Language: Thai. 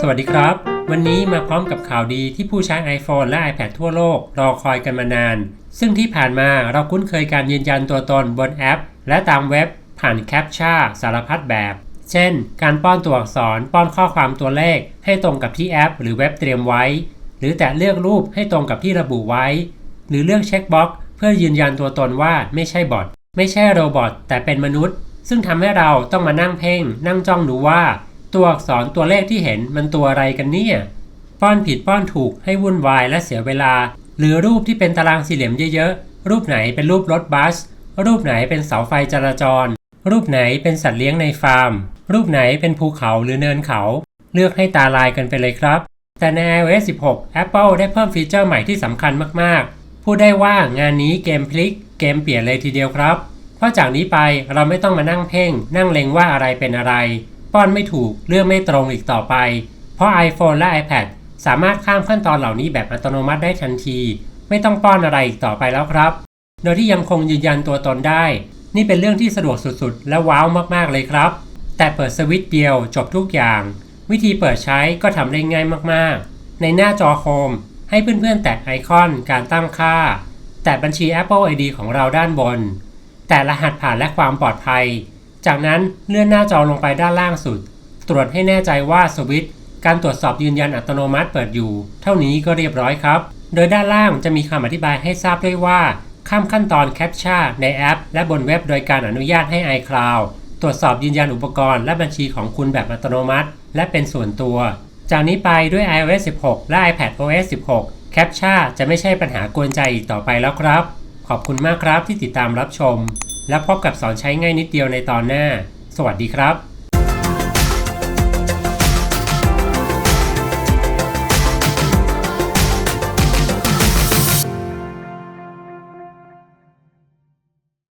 สวัสดีครับ วันนี้มาพร้อมกับข่าวดีที่ผู้ใช้ iPhone และ iPad ทั่วโลก รอคอยกันมานาน ซึ่งที่ผ่านมาเราคุ้นเคยการยืนยันตัวตนบนแอป และตามเว็บผ่านแคปชั่าสารพัดแบบ เช่น การป้อนตัวอักษรป้อนข้อความตัวเลข ให้ตรงกับที่แอป หรือเว็บเตรียมไว้ หรือแตะเลือกรูปให้ตรงกับที่ระบุไว้ หรือเลือกเช็คบ็อกเพื่อยืนยันตัวตนว่าไม่ใช่บอทไม่ใช่โรบอทแต่เป็นมนุษย์ ซึ่งทำให้เราต้องมานั่งเพ่ง นั่งจ้องดูว่า ตัวอักษรตัวเลขที่เห็นมันตัวอะไรกันเนี่ยป้อนผิดป้อนถูกให้วุ่นวายและเสียเวลา หรือรูปที่เป็นตารางสี่เหลี่ยมเยอะๆ รูปไหนเป็นรูปรถบัส รูปไหนเป็นเสาไฟจราจร รูปไหนเป็นสัตว์เลี้ยงในฟาร์ม รูปไหนเป็นภูเขาหรือเนินเขา เลือกให้ตาลายกันไปเลยครับ แต่ใน iOS 16 Apple ได้เพิ่มฟีเจอร์ใหม่ที่สำคัญมากๆ พูดได้ว่างานนี้เกมพลิก เกมเปลี่ยนเลยทีเดียวครับ เพราะจากนี้ไปเราไม่ต้องมานั่งเพ่ง นั่งเล็งว่าอะไรเป็นอะไร ป้อนไม่ถูกเลือกไม่ตรงอีกต่อไป เพราะ iPhone และ iPad สามารถข้ามขั้นตอนเหล่านี้แบบอัตโนมัติได้ทันที ไม่ต้องป้อนอะไรอีกต่อไปแล้วครับ โดยที่ยังคงยืนยันตัวตนได้ นี่เป็นเรื่องที่สะดวกสุดๆ และว้าวมากๆเลยครับ แต่เปิดสวิตช์เดียวจบทุกอย่าง วิธีเปิดใช้ก็ทำได้ง่ายมากๆ ในหน้าจอโฮมให้เพื่อนๆ แตะไอคอนการตั้งค่า แตะบัญชี Apple ID ของเราด้านบน แตะรหัสผ่านและความปลอดภัย จากนั้นเลื่อนหน้าจอลงไปด้านล่างสุด ตรวจให้แน่ใจว่าสวิตช์การตรวจสอบยืนยันอัตโนมัติเปิดอยู่ เท่านี้ก็เรียบร้อยครับ โดยด้านล่างจะมีคำอธิบายให้ทราบด้วยว่า ข้ามขั้นตอนแคปชั่นในแอป และบนเว็บโดยการอนุญาตให้ iCloud ตรวจสอบยืนยันอุปกรณ์และบัญชีของคุณแบบอัตโนมัติ และเป็นส่วนตัว จากนี้ไปด้วย iOS 16 และ iPad OS 16 แคปชั่นจะไม่ใช่ปัญหากวนใจอีกต่อไปแล้วครับ ขอบคุณมากครับที่ติดตามรับชม และพบกับสอนใช้ง่ายนิดเดียวในตอนหน้า สวัสดีครับ